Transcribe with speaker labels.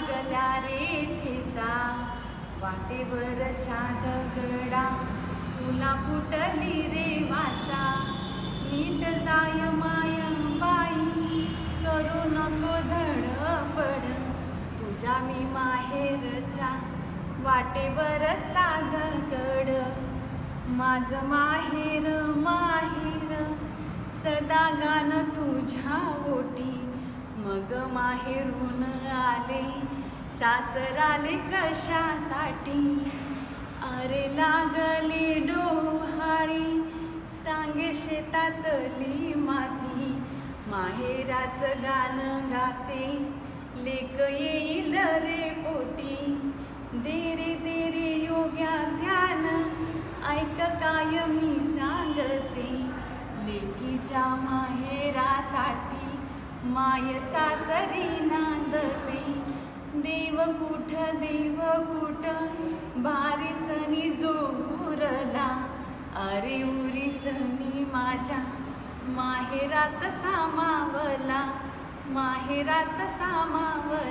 Speaker 1: लागल्या रेठेचा वाटेवरच्या दगडा तुला फुटली रे वाचा. नीट जाय माय बाई करू नको धडपड. तुझ्या मी माहेरच्या वाटेवरचा दगड माझ माहेर माहेर सदा गान तुझ्या माहेरून आले. सासराले कशासाठी? अरे लागले डोहाळी. सांगे शेतातली माती. माहेराचं गाणं गाते. लेक येईल रे पोटी. देरे देरे योग्या ध्यान. ऐक काय मी सांगते. लेकीच्या माहेरासाठी माय सासरी नांदते. देव कुठ देव कुठ भारी सनी जोरला अरे उरी सनी माझ्या माहेरात सामावला. माहेरात सामावला.